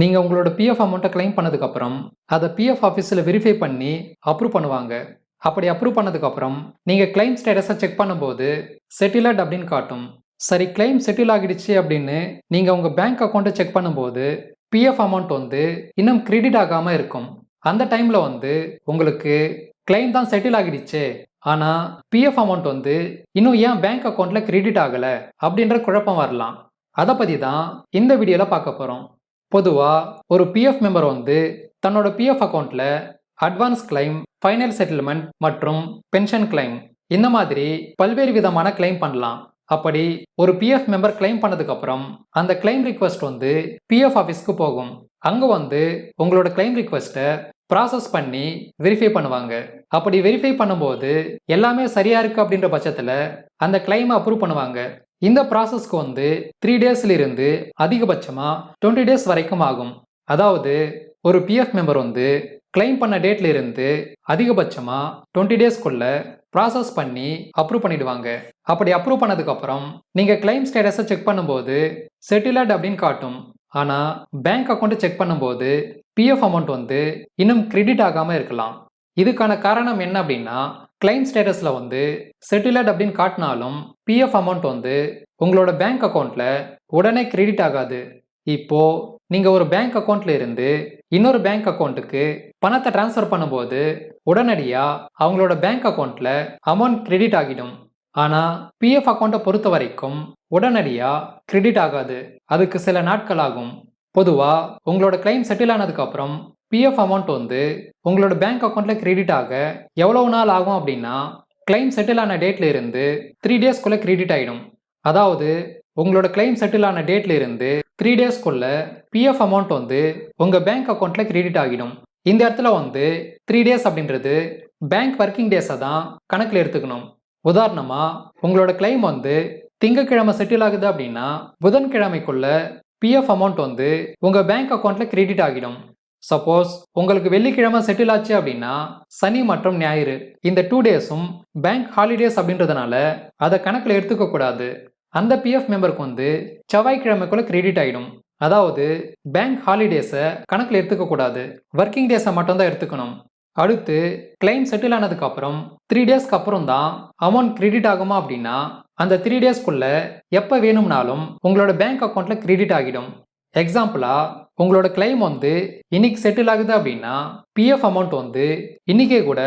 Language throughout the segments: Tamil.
நீங்கள் உங்களோட பிஎஃப் அமௌண்ட்டை கிளைம் பண்ணதுக்கப்புறம் அதை பிஎஃப் ஆஃபீஸில் வெரிஃபை பண்ணி அப்ரூவ் பண்ணுவாங்க. அப்படி அப்ரூவ் பண்ணதுக்கப்புறம் நீங்கள் கிளைம் ஸ்டேட்டஸை செக் பண்ணும்போது செட்டிலட் அப்படின்னு காட்டும். சரி கிளைம் செட்டில் ஆகிடுச்சு அப்படின்னு நீங்கள் உங்கள் பேங்க் அக்கௌண்ட்டை செக் பண்ணும்போது பிஎஃப் அமௌண்ட் வந்து இன்னும் கிரெடிட் ஆகாமல் இருக்கும். அந்த டைமில் வந்து உங்களுக்கு கிளைம் தான் செட்டில் ஆகிடுச்சு. ஆனால் பிஎஃப் அமௌண்ட் வந்து இன்னும் ஏன் பேங்க் அக்கௌண்ட்டில் கிரெடிட் ஆகலை அப்படின்ற குழப்பம் வரலாம். அதை பற்றி தான் இந்த வீடியோவில் பார்க்க போகிறோம் பொதுவாக ஒரு பிஎஃப் மெம்பர் வந்து தன்னோட பிஎஃப் அக்கௌண்ட்டில் அட்வான்ஸ் கிளைம் ஃபைனல் செட்டில்மெண்ட் மற்றும் பென்ஷன் கிளைம் இந்த மாதிரி பல்வேறு விதமான கிளைம் பண்ணலாம். அப்படி ஒரு பிஎஃப் மெம்பர் கிளைம் பண்ணதுக்கப்புறம் அந்த கிளைம் ரிக்வெஸ்ட் வந்து பிஎஃப் ஆஃபீஸ்க்கு போகும். அங்கே வந்து உங்களோட கிளைம் ரிக்வெஸ்ட்டை ப்ராசஸ் பண்ணி வெரிஃபை பண்ணுவாங்க. அப்படி வெரிஃபை பண்ணும்போது எல்லாமே சரியா இருக்கு அப்படின்ற பட்சத்தில் அந்த கிளைமை அப்ரூவ் பண்ணுவாங்க. இந்த ப்ராசஸ்க்கு வந்து த்ரீ டேஸ்லேருந்து அதிகபட்சமாக டுவெண்ட்டி டேஸ் வரைக்கும் ஆகும். அதாவது ஒரு பிஎஃப் மெம்பர் வந்து கிளைம் பண்ண டேட்ல இருந்து அதிகபட்சமாக டுவெண்ட்டி டேஸ்க்குள்ள ப்ராசஸ் பண்ணி அப்ரூவ் பண்ணிடுவாங்க. அப்படி அப்ரூவ் பண்ணதுக்கப்புறம் நீங்கள் கிளைம் ஸ்டேட்டஸை செக் பண்ணும்போது செட்டிலட் அப்படின்னு காட்டும். ஆனால் பேங்க் அக்கௌண்ட்டை செக் பண்ணும்போது பிஎஃப் அமௌண்ட் வந்து இன்னும் கிரெடிட் ஆகாமல் இருக்கலாம். இதுக்கான காரணம் என்ன அப்படின்னா கிளைம் ஸ்டேட்டஸில் வந்து செட்டிலட் அப்படின்னு காட்டினாலும் பிஎஃப் அமௌண்ட் வந்து உங்களோட பேங்க் அக்கௌண்ட்டில் உடனே கிரெடிட் ஆகாது. இப்போ நீங்கள் ஒரு பேங்க் அக்கௌண்ட்ல இருந்து இன்னொரு பேங்க் அக்கௌண்ட்டுக்கு பணத்தை ட்ரான்ஸ்ஃபர் பண்ணும்போது உடனடியாக அவங்களோட பேங்க் அக்கௌண்ட்டில் அமௌண்ட் கிரெடிட் ஆகிடும். ஆனால் பிஎஃப் அக்கௌண்ட்டை பொறுத்த வரைக்கும் உடனடியாக கிரெடிட் ஆகாது. அதுக்கு சில நாட்கள் ஆகும். பொதுவாக உங்களோட கிளைம் செட்டில் ஆனதுக்கப்புறம் பிஎஃப் அமௌண்ட் வந்து உங்களோட பேங்க் அக்கௌண்ட்டில் கிரெடிட் ஆக எவ்வளவு நாள் ஆகும் அப்படின்னா கிளைம் செட்டில் ஆன டேட்ல இருந்து த்ரீ டேஸ்க்குள்ளே கிரெடிட் ஆகிடும் அதாவது உங்களோட கிளைம் செட்டில் ஆன டேட்ல இருந்து த்ரீ டேஸ்க்குள்ள பிஎஃப் அமௌண்ட் வந்து உங்கள் பேங்க் அக்கௌண்ட்டில் கிரெடிட் ஆகிடும். இந்த இடத்துல வந்து த்ரீ டேஸ் அப்படின்றது பேங்க் ஒர்க்கிங் டேஸை தான் கணக்கில் எடுத்துக்கணும். உதாரணமாக உங்களோட கிளைம் வந்து திங்கக்கிழமை செட்டில் ஆகுது அப்படின்னா புதன்கிழமைக்குள்ள பிஎஃப் அமௌண்ட் வந்து உங்கள் பேங்க் அக்கௌண்ட்டில் கிரெடிட் ஆகிடும். சப்போஸ் உங்களுக்கு வெள்ளிக்கிழமை செட்டில் ஆச்சு அப்படின்னா சனி மற்றும் ஞாயிறு இந்த டூ டேஸும் பேங்க் ஹாலிடேஸ் அப்படின்றதுனால அதை கணக்கில் எடுத்துக்க கூடாது. அந்த பிஎஃப் மெம்பருக்கு வந்து செவ்வாய்க்கிழமைக்குள்ள கிரெடிட் ஆகிடும் அதாவது பேங்க் ஹாலிடேஸை கணக்கில் எடுத்துக்க கூடாது. ஒர்க்கிங் டேஸை மட்டும்தான் எடுத்துக்கணும். அடுத்து கிளைம் செட்டில் ஆனதுக்கு அப்புறம் த்ரீ டேஸ்க்கு அப்புறம் தான் அமௌண்ட் கிரெடிட் ஆகுமா அப்படின்னா அந்த த்ரீ டேஸ்க்குள்ள எப்போ வேணும்னாலும் உங்களோட பேங்க் அக்கௌண்ட்டில் கிரெடிட் ஆகிடும். எக்ஸாம்பிளாக உங்களோட கிளைம் வந்து இன்னைக்கு செட்டில் ஆகுது அப்படின்னா பிஎஃப் அமௌண்ட் வந்து இன்னைக்கே கூட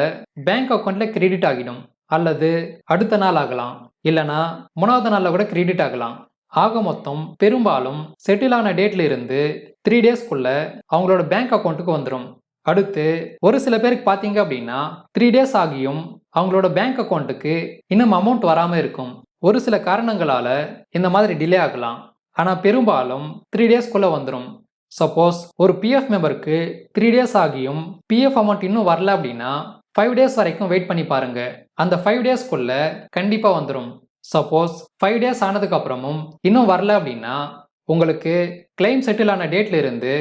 பேங்க் அக்கௌண்ட்ல கிரெடிட் ஆகிடும். அல்லது அடுத்த நாள் ஆகலாம். இல்லனா மூணாவது நாளில் கூட கிரெடிட் ஆகலாம். ஆக மொத்தம் பெரும்பாலும் செட்டில் ஆன டேட்ல இருந்து த்ரீ டேஸ்க்குள்ள அவங்களோட பேங்க் அக்கௌண்ட்டுக்கு வந்துடும் அடுத்து ஒரு சில பேருக்கு பார்த்தீங்க அப்படின்னா த்ரீ டேஸ் ஆகியும் அவங்களோட பேங்க் அக்கௌண்ட்டுக்கு இன்னும் அமௌண்ட் வராமல் இருக்கும். ஒரு சில காரணங்களால இந்த மாதிரி டிலே ஆகலாம். ஆனால் பெரும்பாலும் த்ரீ டேஸ்க்குள்ளே வந்துடும் சப்போஸ் ஒரு பிஎஃப் மெம்பருக்கு த்ரீ டேஸ் ஆகியும் பிஎஃப் அமௌண்ட் இன்னும் வரல அப்படின்னா ஃபைவ் டேஸ் வரைக்கும் வெயிட் பண்ணி பாருங்க. அந்த ஃபைவ் டேஸ்க்குள்ள கண்டிப்பாக வந்துடும் சப்போஸ் ஃபைவ் டேஸ் ஆனதுக்கு அப்புறமும் இன்னும் வரல அப்படின்னா உங்களுக்கு கிளைம் செட்டில் ஆன டேட்ல இருந்து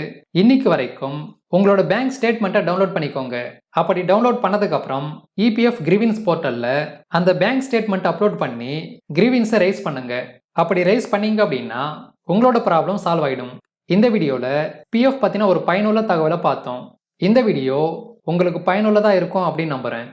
இன்னைக்கு வரைக்கும் உங்களோட பேங்க் ஸ்டேட்மெண்ட்டை டவுன்லோட் பண்ணிக்கோங்க. அப்படி டவுன்லோட் பண்ணதுக்கப்புறம் இபிஎஃப் கிரிவின்ஸ் போர்ட்டலில் அந்த பேங்க் ஸ்டேட்மெண்ட் அப்லோட் பண்ணி கிரிவின்ஸை ரைஸ் பண்ணுங்க. அப்படி ரைஸ் பண்ணீங்க அப்படின்னா உங்களோட ப்ராப்ளம் சால்வ் ஆகிடும் இந்த வீடியோவில் பிஎஃப் பற்றின ஒரு பயனுள்ள தகவலை பார்த்தோம். இந்த வீடியோ உங்களுக்கு பயனுள்ளதாக இருக்கும் அப்படின்னு நம்புகிறேன்